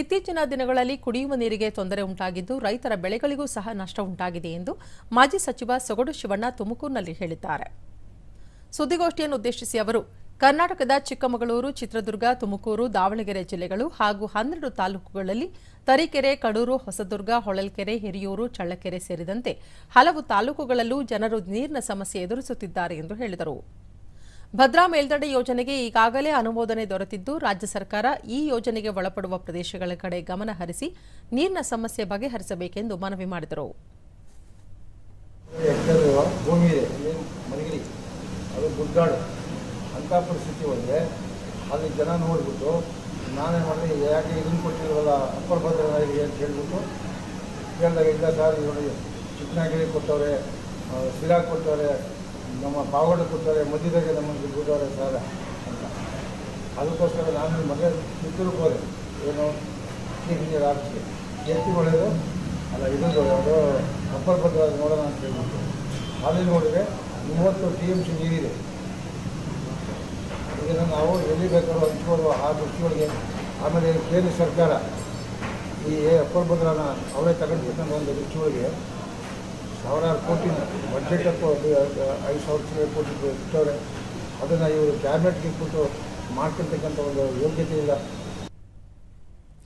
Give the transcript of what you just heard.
ಇತ್ತೀಚಿನ ದಿನಗಳಲ್ಲಿ ಕುಡಿಯುವ ನೀರಿಗೆ ತೊಂದರೆ ಉಂಟಾಗಿದ್ದು ರೈತರ ಬೆಳೆಗಳಿಗೂ ಸಹ ನಷ್ಟ ಉಂಟಾಗಿದೆ ಎಂದು ಮಾಜಿ ಸಚಿವ ಸೊಗಡು ಶಿವಣ್ಣ ತುಮಕೂರಿನಲ್ಲಿ ಹೇಳಿದ್ದಾರೆ. ಸುದ್ದಿಗೋಷ್ಠಿಯನ್ನು ಉದ್ದೇಶಿಸಿ ಅವರು, ಕರ್ನಾಟಕದ ಚಿಕ್ಕಮಗಳೂರು, ಚಿತ್ರದುರ್ಗ, ತುಮಕೂರು, ದಾವಣಗೆರೆ ಜಿಲ್ಲೆಗಳು ಹಾಗೂ ಹನ್ನೆರಡು ತಾಲೂಕುಗಳಲ್ಲಿ ತರೀಕೆರೆ, ಕಡೂರು, ಹೊಸದುರ್ಗ, ಹೊಳಲ್ಕೆರೆ, ಹಿರಿಯೂರು, ಚಳ್ಳಕೆರೆ ಸೇರಿದಂತೆ ಹಲವು ತಾಲೂಕುಗಳಲ್ಲೂ ಜನರು ನೀರಿನ ಸಮಸ್ಯೆ ಎದುರಿಸುತ್ತಿದ್ದಾರೆ ಎಂದು ಹೇಳಿದರು. ಭದ್ರಾ ಮೇಲ್ದಂಡೆ ಯೋಜನೆಗೆ ಈಗಾಗಲೇ ಅನುಮೋದನೆ ದೊರೆತಿದ್ದು, ರಾಜ್ಯ ಸರ್ಕಾರ ಈ ಯೋಜನೆಗೆ ಒಳಪಡುವ ಪ್ರದೇಶಗಳ ಕಡೆ ಗಮನ ಹರಿಸಿ ನೀರಿನ ಸಮಸ್ಯೆ ಬಗೆಹರಿಸಬೇಕೆಂದು ಮನವಿ ಮಾಡಿದರು. ಅಲ್ಲಿ ಜನ ಅಂತ ಹೇಳ್ಬಿಟ್ಟು ಕೇಳಿದಾಗ ಇಲ್ಲ ಸರ್ ಕೊಟ್ಟವ್ರೆ ಕೊಟ್ಟವ್ರೆ ನಮ್ಮ ಪಾವಗಡ ಕೊಡ್ತಾರೆ ಮಧ್ಯದಾಗೆ ನಮ್ಮನ್ನು ಬಿಟ್ಟವ್ರೆ ಸಾಲ ಅಂತ. ಅದಕ್ಕೋಸ್ಕರ ನಾನು ಮಗ ಚಿತ್ರಕ್ಕೆ ಹೋದೆ ಏನು ಇಂಜಿನಿಯರ್ ಆಫೀಸ್ಗೆ ಎತ್ತಿ ಒಳ್ಳೆಯದು ಅಲ್ಲ ಇದೊಂದು ಅದು ಅಪ್ಪರ್ ನೋಡೋಣ ಅಂತ ಹೇಳ್ಬಿಟ್ಟು. ಅಲ್ಲಿ ನೋಡಿದ್ರೆ ಮೂವತ್ತು ಟಿ ಎಂ ಸಿ ನೀರಿದೆ. ಇದನ್ನು ನಾವು ಎಲ್ಲಿ ಬೇಕಾದ್ರೂ ಹಂಚ್ಕೊಳ್ಳುವ ಆ ದೃಷ್ಟಿಯೊಳಗೆ ಆಮೇಲೆ ಕೇಂದ್ರ ಸರ್ಕಾರ ಈ ಅಪ್ಪರ್ ಭದ್ರನ ಅವರೇ ತಗೊಂಡ್ಬೇಕನ್ನೋ ಒಂದು ದೃಷ್ಟಿಯೊಳಗೆ ಸಾವಿರಾರು ಕೋಟಿ ಬಜೆಟ್ ಅಥವಾ ಐದು ಸಾವಿರ ಕೋಟಿ ಇಟ್ಟವ್ರೆ. ಅದನ್ನು ಇವರು ಕ್ಯಾಬಿನೆಟ್ಗೆ ಇಟ್ಬಿಟ್ಟು ಮಾಡ್ತಿರ್ತಕ್ಕಂಥ ಒಂದು ಯೋಗ್ಯತೆ ಇಲ್ಲ.